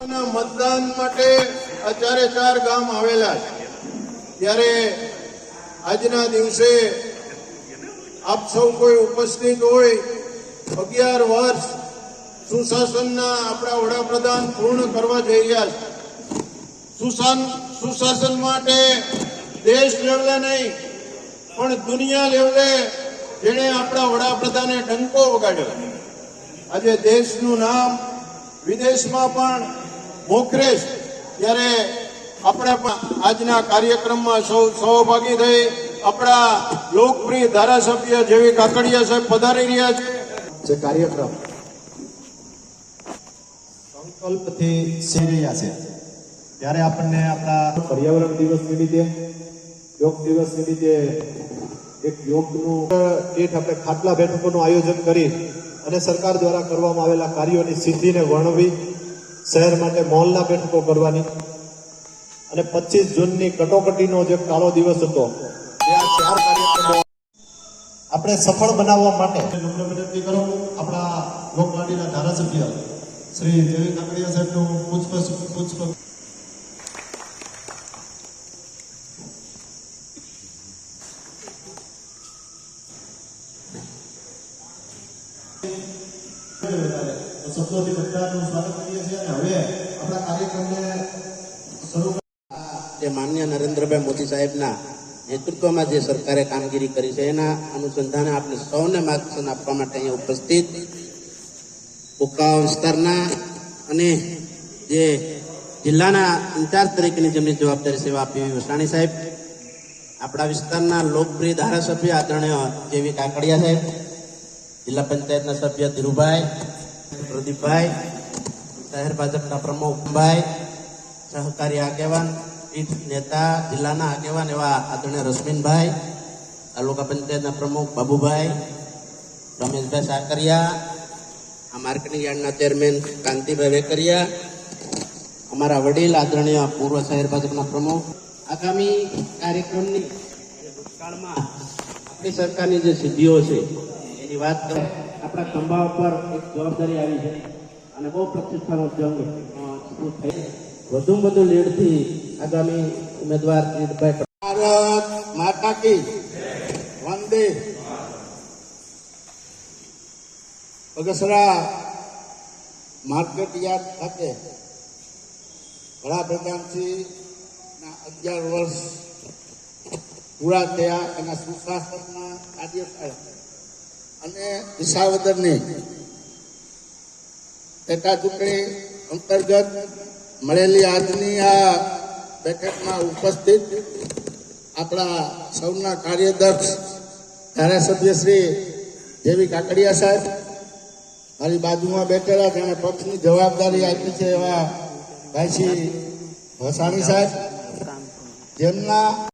મતદાન માટે આ ચારે ચાર ગામ આવેલા છે. ત્યારે આજના દિવસે આપ સૌ કોઈ ઉપસ્થિત હોય, અગિયાર વર્ષ સુશાસનના આપણા વડાપ્રધાન પૂર્ણ કરવા જઈ રહ્યા છે. સુશાસન સુશાસન માટે દેશ લેવલે નહીં, પણ દુનિયા લેવલે જેણે આપણા વડાપ્રધાને ડંકો વગાડ્યો. આજે દેશનું નામ વિદેશમાં પણ મોખરે ત્યારે આપણે પણ આજના કાર્યક્રમમાં સૌ સહભાગી થઈ આપણા લોકપ્રિય ધારાસભ્ય જેવી કાકડિયા સાહેબ પધારી રહ્યા છે. જે કાર્યક્રમ સંકલ્પથી સી રહ્યા છે. ત્યારે આપણને આપણા પર્યાવરણ દિવસ નિમિત્તે યોગ દિવસ નિમિત્તે એક યોગનું દીઠ આપણે ખાટલા બેઠકોનું આયોજન કરી અને સરકાર દ્વારા કરવામાં આવેલા કાર્યોની સિદ્ધિને વર્ણવી શહેર માટે મોહલ્લા બેઠકો કરવાની. અને પચીસ જૂનની કટોકટીનો જે કાળો દિવસ હતો આપણે સફળ બનાવવા માટે નમ્ર વિનંતી કરો. આપણા લોકલાડીના ધારાસભ્ય શ્રી જય કાકડિયા સાહેબનું પુષ્પ Thank તો શબ્દોથી બધાનું સ્વાગત કરીએ છીએ અને હવે આપણા કાર્યક્રમને શરૂ જે માન્ય નરેન્દ્રભાઈ મોદી સાહેબના નેતૃત્વમાં જે સરકારે કામગીરી કરી છે, એના અનુસંધાને આપણે સૌને માર્ગદર્શન આપવા માટે અહીંયા ઉપસ્થિત ઉકાવ વિસ્તારના અને જે જિલ્લાના ઇન્ચાર્જ તરીકેની જેમની જવાબદારી સેવા આપી વસાણી સાહેબ, આપણા વિસ્તારના લોકપ્રિય ધારાસભ્ય આદરણીય જેવી કાકડિયા સાહેબ, જિલ્લા પંચાયતના સભ્ય ધીરુભાઈ પ્રદીપભાઈ શહેર ભાજપના પ્રમુખભાઈ સહકારી આગેવાન, પીઠ નેતા, જિલ્લાના આગેવાન એવા આદરણીય રશ્મિનભાઈ, તાલુકા પંચાયતના પ્રમુખ બાબુભાઈ, રમેશભાઈ સાકરિયા, આ માર્કેટિંગ યાર્ડના ચેરમેન કાંતિભાઈ વેકરિયા, અમારા વડીલ આદરણીય પૂર્વ શહેર ભાજપના પ્રમુખ. આગામી કાર્યક્રમની ભૂતકાળમાં આપણી સરકારની જે સિદ્ધિઓ છે, એની વાત આપણા ખંભા ઉપર જવાબદારી આવી છે. અને બહુ પ્રતિષ્ઠાનો જંગ થઈ વધુ વધુ લીડથી આગામી ઉમેદવાર કિરીટભાઈ ભારત માતા કી વંદે બગસરા માર્કેટ યાર્ડ ખાતે વડાપ્રધાનશ્રી ના અગિયાર વર્ષ પૂરા થયા એના સુશાસનના કાર્યકાળ. અને વિસાવદરની પેટા ચૂંટણી અંતર્ગત મળેલી આજની આ બેઠકમાં ઉપસ્થિત આપણા સૌના કાર્યદક્ષ ધારાસભ્ય શ્રી જેવી કાકડિયા સાહેબ, મારી બાજુમાં બેઠેલા જેણે પક્ષની જવાબદારી આપી છે એવા ભાઈશ્રી ભસાણી સાહેબ, જેમના